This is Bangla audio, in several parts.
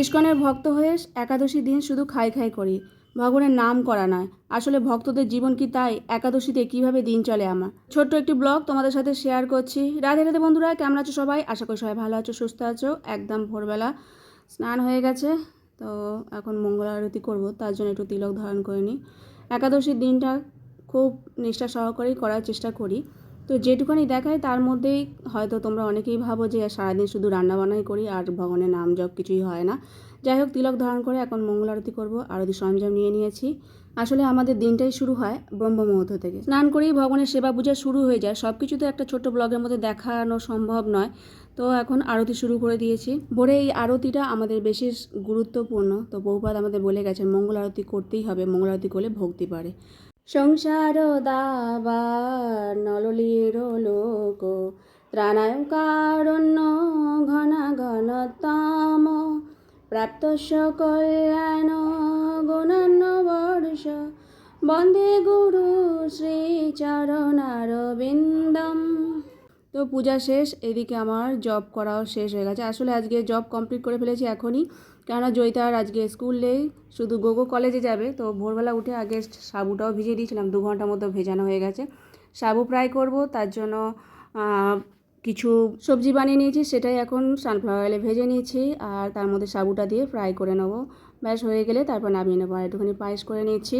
ইস্কনের ভক্ত হয়ে একাদশী দিন শুধু খাই খাই করি। ভগবানের নাম করা নয়। আসলে ভক্তদের জীবন কি তাই? একাদশীতে কীভাবে দিন চলে আমার? ছোট্ট একটি ব্লগ তোমাদের সাথে শেয়ার করছি। রাধে রাধে বন্ধুরা, কেমন আছো সবাই? আশা করি সবাই ভালো আছো, সুস্থ আছো। একদম ভোরবেলা স্নান হয়ে গেছে, তো এখন মঙ্গল আরতি করব, তার জন্য একটু তিলক ধারণ করে নিই। একাদশীর দিনটা খুব নিষ্ঠা সহকারেই করার চেষ্টা করি। তো যেটুখানি দেখায় তার মধ্যেই হয়তো তোমরা অনেকেই ভাবো যে সারাদিন শুধু রান্নাবান্নাই করি আর ভগবানের নাম জপ কিছুই হয় না। যাই হোক, তিলক ধারণ করে এখন মঙ্গল আরতি করব, আরতি সরঞ্জাম নিয়ে নিয়েছি। আসলে আমাদের দিনটাই শুরু হয় ব্রহ্ম মুহূর্ত থেকে। স্নান করেই ভগবানের সেবা পূজা শুরু হয়ে যায়। সব কিছু তো একটা ছোট্ট ব্লগের মধ্যে দেখানো সম্ভব নয়। তো এখন আরতি শুরু করে দিয়েছি। ভোরে এই আরতিটা আমাদের বেশি গুরুত্বপূর্ণ। তো বহুপাত আমাদের বলে গেছে, মঙ্গল আরতি করতেই হবে। মঙ্গল আরতি করলে ভক্তি পারে সংসার দাবার নললীর লোক। ত্রাণায় কারণ্য ঘন ঘনতম। প্রাপ্ত কল্যাণ গুণান্ন বর্ষ বন্দে গুরু শ্রী চরণারবিন্দম তো পূজা শেষ, এদিকে আমার জব করাও শেষ হয়ে গেছে। আসলে আজকে জব কমপ্লিট করে ফেলেছি এখনই। কেননা জয়িতার আজকে স্কুল শুধু গোগো কলেজে যাবে, তো ভোরবেলা উঠে আগে সাবুটাও ভিজিয়ে দিয়েছিলাম, দু ঘণ্টার মতো ভেজানো হয়ে গেছে। সাবু ফ্রাই করব, তার জন্য কিছু সবজি বানিয়ে নিয়েছি, সেটাই এখন সানফ্লাওয়ার অয়েলে ভেজে নিয়েছি, আর তার মধ্যে সাবুটা দিয়ে ফ্রাই করে নেব। ব্যাস, হয়ে গেলে তারপর নামিয়ে নেব, আর একটুখানি পায়েস করে নিচ্ছি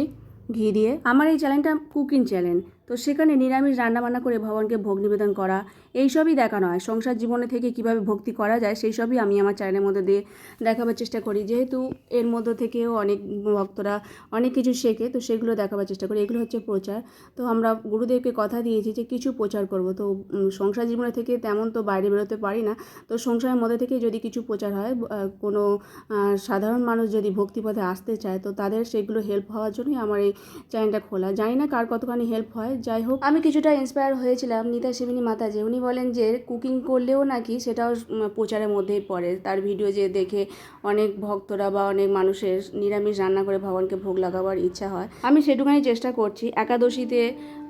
ঘি দিয়ে। আমার এই চ্যানেলটা কুকিং চ্যানেল তো সেখানে নিরামিষ রান্নাবান্না করে ভগবানকে ভোগ নিবেদন করা এই সবই দেখানো হয় সংসার জীবনে থেকে কীভাবে ভক্তি করা যায় সেই সবই আমি আমার চ্যানেলের মধ্যে দিয়ে দেখাবার চেষ্টা করি। যেহেতু এর মধ্যে থেকেও অনেক ভক্তরা অনেক কিছু শেখে, তো সেগুলো দেখাবার চেষ্টা করি। এগুলো হচ্ছে প্রচার। তো আমরা গুরুদেবকে কথা দিয়েছি যে কিছু প্রচার করব। তো সংসার জীবনে থেকে তেমন তো বাইরে বেরোতে পারি না। তো সংসারের মধ্যে থেকে যদি কিছু প্রচার হয় কোনো সাধারণ মানুষ যদি ভক্তিপথে আসতে চায়, তো তাদের সেগুলো হেল্প হওয়ার জন্যই আমার এই চ্যানেলটা খোলা। জানি না কার কতখানি হেল্প হয় যাই হোক, আমি কিছুটা ইন্সপায়ার হয়েছিলাম নিতা সেবিনী মাতাজি। উনি বলেন যে কুকিং করলেও নাকি সেটাও প্রচারের মধ্যেই পড়ে। তার ভিডিও যে দেখে অনেক ভক্তরা বা অনেক মানুষের নিরামিষ রান্না করে ভগবানকে ভোগ লাগাবার ইচ্ছা হয়। আমি সেটুখানি চেষ্টা করছি। একাদশীতে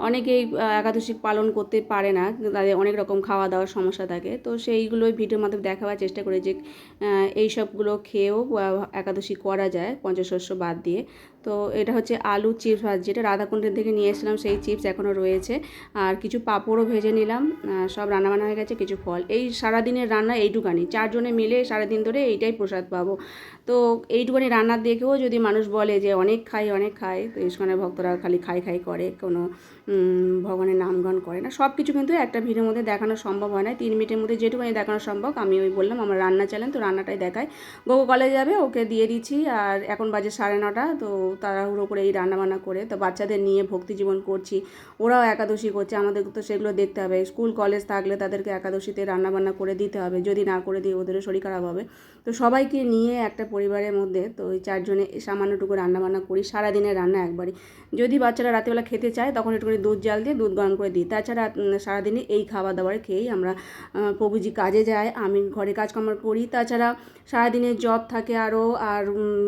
অনেকেই একাদশী পালন করতে পারে না। তাদের অনেক রকম খাওয়া দাওয়ার সমস্যা থাকে। তো সেইগুলোই ভিডিওর মাধ্যমে দেখাবার চেষ্টা করে যে এই সবগুলো খেয়েও একাদশী করা যায়, পঞ্চশস্য বাদ দিয়ে। তো এটা হচ্ছে আলু চিপস ভাজ যেটা রাধাকুণ্ডের থেকে নিয়ে এসেছিলাম, সেই চিপস এখনও রয়েছে। আর কিছু পাঁপড়ও ভেজে নিলাম সব রান্নাবান্না হয়ে গেছে, কিছু ফল। এই সারাদিনের রান্না এইটুকানি চারজনে মিলে সারাদিন ধরে এইটাই প্রসাদ পাবো। তো এইটুকানি রান্না দেখেও যদি মানুষ বলে যে অনেক খাই অনেক খাই, তো ইস্কনের ভক্তরা খালি খাই খাই করে, কোনো ভগবানের নামগান করে না। সব কিছু কিন্তু একটা ভিড়ের মধ্যে দেখানো সম্ভব হয় না। তিন মিনিটের মধ্যে যেটুকুনি দেখানো সম্ভব, আমি ওই বললাম, আমার রান্না চ্যানেল, তো রান্নাটাই দেখায় গোগো কলেজ যাবে, ওকে দিয়ে দিচ্ছি, আর এখন বাজে সাড়ে নটা, তো তাড়াহুড়ো করে এই রান্নাবান্না করে তো বাচ্চাদের নিয়ে ভক্তি জীবন করছি। ওরাও একাদশী করছে, আমাদের তো সেগুলো দেখতে হবে। স্কুল, কলেজ থাকলে তাদেরকে একাদশীতে রান্নাবান্না করে দিতে হবে। যদি না করে দিই ওদেরও শরীর খারাপ হবে। তো সবাইকে নিয়ে একটা পরিবারের মধ্যে তো ওই চারজনে সামান্যটুকু রান্নাবান্না করি, সারাদিনের রান্না একবারই। যদি বাচ্চারা রাতেবেলা খেতে চায়, তখন একটুখানি দুধ জাল দিয়ে দুধ গরম করে দিই। তাছাড়া সারাদিনই এই খাবার দাবার খেয়েই আমরা প্রভুজি কাজে যায় আমি ঘরে কাজকর্ম করি। তাছাড়া সারাদিনের জব থাকে আরও, আর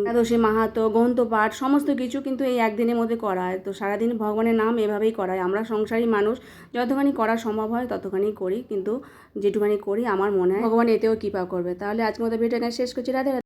একাদশী, মাহাতো গ্রন্থ পাঠ সমস্ত কিছু কিন্তু এই একদিনের মধ্যে করা হয় তো সারাদিন ভগবানের নাম এভাবেই করায়। আমরা সংসারী মানুষ, যতখানি করা সম্ভব হয় ততখানি করি। কিন্তু যেটুখানি করি, আমার মনে হয় ভগবান এতেও কৃপা করবে। তাহলে আজকের মতো ভিডিওটা শেষ করছি। রাধে।